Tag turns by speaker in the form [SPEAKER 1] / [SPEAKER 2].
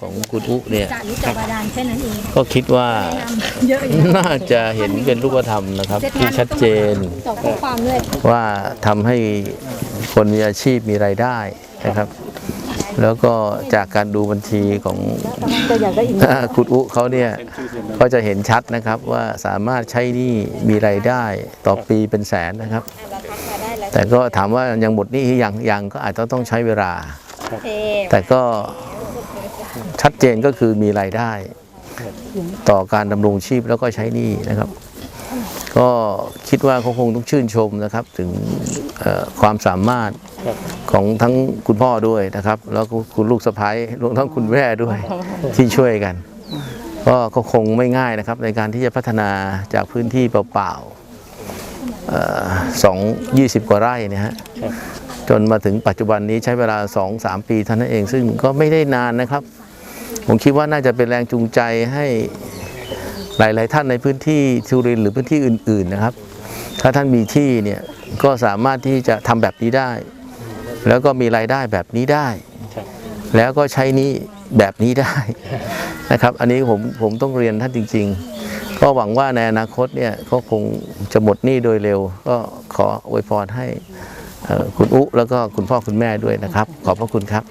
[SPEAKER 1] ของคุณอุเนี่ย
[SPEAKER 2] จะรู้จักบาดาลแค่นั้นเอง
[SPEAKER 1] ก็คิดว่า
[SPEAKER 2] เยอะอยู่
[SPEAKER 1] น่าจะเห็นเป็นรูปธรรมนะครับที่ชัดเจน
[SPEAKER 2] ต่อข้อความด้วย
[SPEAKER 1] ว่าทำให้คนมีอาชีพมีรายได้นะครับ แล้วก็จากการดูบัญชีของ
[SPEAKER 2] ก็อยากได้อีก
[SPEAKER 1] คุณอุเขาเนี่ยก็จะเห็นชัดนะครับว่าสามารถใช้หนี้มีรายได้ต่อปีเป็นแสนนะครับ แต่ก็ถามว่ายังหมดหนี้หรือยังยังก็อาจจะต้องใช้เวลา
[SPEAKER 2] เท
[SPEAKER 1] แต่ก็ ชัดเจนก็คือมีรายได้ ต่อการดำรงชีพแล้วก็ใช้หนี้นะครับ ก็คิดว่าเขาคงต้องชื่นชมนะครับ ถึงเอ่อความสามารถของทั้งคุณพ่อด้วยนะครับ แล้วก็คุณลูกสะพ้ายรวมทั้งคุณแม่ด้วยที่ช่วยกัน ก็ก็คงไม่ง่ายนะครับ ในการที่จะพัฒนาจากพื้นที่เปล่าๆเอ่อสองยี่สิบกว่าไร่เนะฮะจนมาถึงปัจจุบันนี้ใช้เวลา 2-3 ปีเท่านั้นเองซึ่งก็ไม่ได้นานนะครับ ผมคิดว่าน่าจะเป็นแรงจูงใจให้หลาย ๆ ท่านในพื้นที่ทุรินทร์หรือพื้นที่อื่น ๆ นะครับ ถ้าท่านมีที่เนี่ยก็สามารถที่จะทำแบบนี้ได้ แล้วก็มีรายได้แบบนี้ได้ แล้วก็ใช้นี้แบบนี้ได้นะครับ อันนี้ผมผมต้องเรียนท่านจริง ๆ ก็หวังว่าในอนาคตเนี่ยเขาคงจะหมดหนี้โดยเร็ว ก็ขออวยพรให้คุณอุแล้วก็คุณพ่อคุณแม่ด้วยนะครับ ขอบพระคุณครับ